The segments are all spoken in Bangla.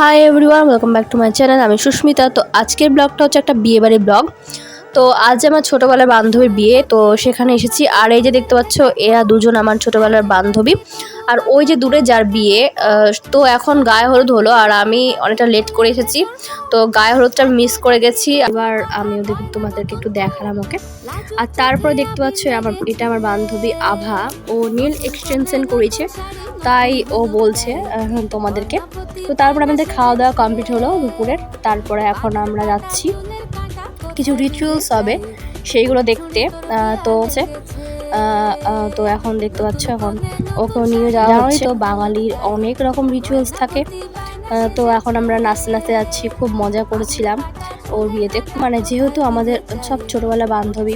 Hi everyone welcome back to my channel আমি সুস্মিতা। তো আজকের ব্লগটা হচ্ছে একটা বিয়েবাড়ির ব্লগ। তো আজ আমার ছোটোবেলার বান্ধবীর বিয়ে, তো সেখানে এসেছি। আর এই যে দেখতে পাচ্ছ, এরা দুজন আমার ছোটোবেলার বান্ধবী। আর ওই যে দূরে যার বিয়ে তো এখন গায়ে হলুদ হলো আর আমি অনেকটা লেট করে এসেছি। তো গায়ে হলুদটা মিস করে গেছি। আবার আমি ওদের তোমাদেরকে একটু দেখালাম, ওকে? আর তারপরে দেখতে পাচ্ছ আমার, এটা আমার বান্ধবী আভা। ও নীল এক্সটেনশন করেছে, তাই ও বলছে তোমাদেরকে। তো তারপর আমাদের খাওয়া দাওয়া কমপ্লিট হলো দুপুরের। তারপরে এখন আমরা যাচ্ছি। কিছু রিচুয়ালস হবে সেইগুলো দেখতে তো হচ্ছে তো এখন দেখতে পাচ্ছ এখন ওকেও নিয়ে যাওয়া হচ্ছে। তো বাঙালির অনেক রকম রিচুয়ালস থাকে। তো এখন আমরা নাচতে নাচতে যাচ্ছি খুব মজা করেছিলাম ওর বিয়েতে। মানে যেহেতু আমাদের সব ছোটোবেলা বান্ধবী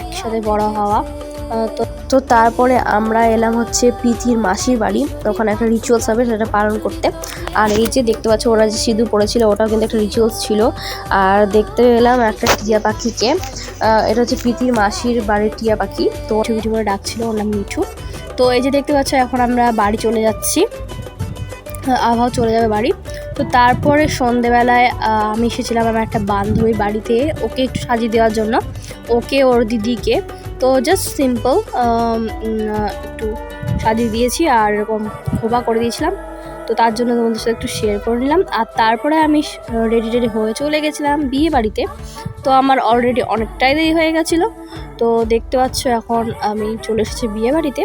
একসাথে বড় হওয়া তো তারপরে আমরা এলাম হচ্ছে পিথির মাসির বাড়ি। ওখানে একটা রিচুয়ালস হবে সেটা পালন করতে। আর এই যে দেখতে পাচ্ছ, ওরা যে সিঁদুর পড়েছিল, ওটাও কিন্তু একটা রিচুয়ালস ছিল। আর দেখতে এলাম একটা টিয়া পাখিকে। এটা হচ্ছে পিথির মাসির বাড়ির টিয়া পাখি। তো মিঠু করে ডাকছিল, ওর নাম মিঠু। তো এই যে দেখতে পাচ্ছ, এখন আমরা বাড়ি চলে যাচ্ছি। আভাও চলে যাবে বাড়ি। তো তারপরে সন্ধেবেলায় আমি এসেছিলাম আমার একটা বান্ধবীর বাড়িতে। ওকে একটু সাজিয়ে দেওয়ার জন্য। ওকে ওর দিদিকে। তো জাস্ট সিম্পল একটু সাজিয়ে দিয়েছি আর এরকম খোবা করে দিয়েছিলাম। তো তার জন্য তোমাদের সাথে একটু শেয়ার করে নিলাম। আর তারপরে আমি রেডি রেডি হয়ে চলে গেছিলাম বিয়ে বাড়িতে। তো আমার অলরেডি অনেকটাই দেরি হয়ে গেছিল। তো দেখতে পাচ্ছ এখন আমি চলে এসেছি বিয়ে বাড়িতে।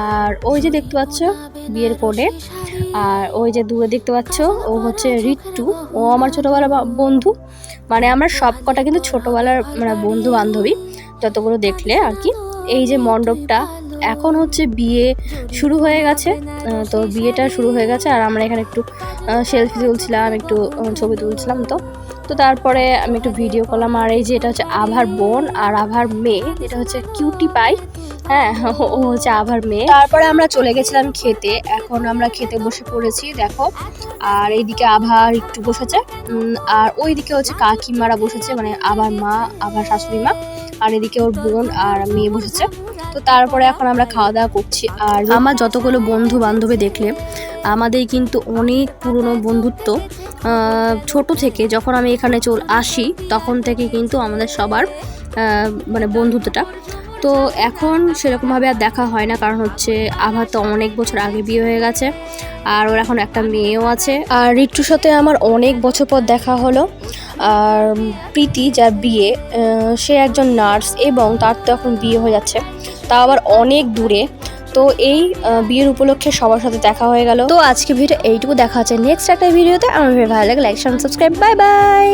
আর ওই যে দেখতে পাচ্ছ, বিয়ের কোণে আর ওই যে দূরে দেখতে পাচ্ছ, ও হচ্ছে রিট্টু ও আমার ছোটোবেলার বন্ধু। মানে আমরা সব কটা কিন্তু ছোটোবেলার মানে বন্ধু বান্ধবী যতগুলো দেখলে আর কি। এই যে মণ্ডপটা, এখন হচ্ছে বিয়ে শুরু হয়ে গেছে। তো বিয়েটা শুরু হয়ে গেছে, আর আমরা এখানে একটু সেলফি তুলছিলাম, একটু ছবি তুলছিলাম তো। তো তারপরে আমি একটু ভিডিও করলাম, আর এই যে এটা হচ্ছে আভার বোন আর আভার মেয়ে, এটা হচ্ছে কিউটি পাই হ্যাঁ ও হচ্ছে আভার মেয়ে। তারপরে আমরা চলে গেছিলাম খেতে। এখন আমরা খেতে বসে পড়েছি, দেখো। আর এইদিকে আভার একটু বসেছে। আর ওইদিকে হচ্ছে কাকিমারা বসেছে মানে আবার মা, আবার শাশুড়ি মা। আর এদিকে ওর বোন আর মেয়ে বসেছে। তো তারপরে এখন আমরা খাওয়া দাওয়া করছি। আর আমার যতগুলো বন্ধু বান্ধবী দেখলে, আমাদের কিন্তু অনেক পুরনো বন্ধুত্ব ছোট থেকে যখন আমি এখানে চল, আসি, তখন থেকে কিন্তু আমাদের সবার মানে বন্ধুত্বটা। তো এখন সেরকমভাবে আর দেখা হয় না, কারণ হচ্ছে আবার তো অনেক বছর আগে বিয়ে হয়ে গেছে, আর ওর এখন একটা মেয়েও আছে। আর রিট্টুর সাথে আমার অনেক বছর পর দেখা হলো, আর প্রীতি যার বিয়ে সে একজন নার্স এবং তার তো এখন বিয়ে হয়ে যাচ্ছে, তা আবার অনেক দূরে। তো এই বিয়ের উপলক্ষে সবার সাথে দেখা হয়ে গেল। তো আজকে ভিডিও এইটুকু দেখা হচ্ছে নেক্সট একটা ভিডিওতে। আমার ভালো লাগে লাইক সাবস্ক্রাইব বাই বাই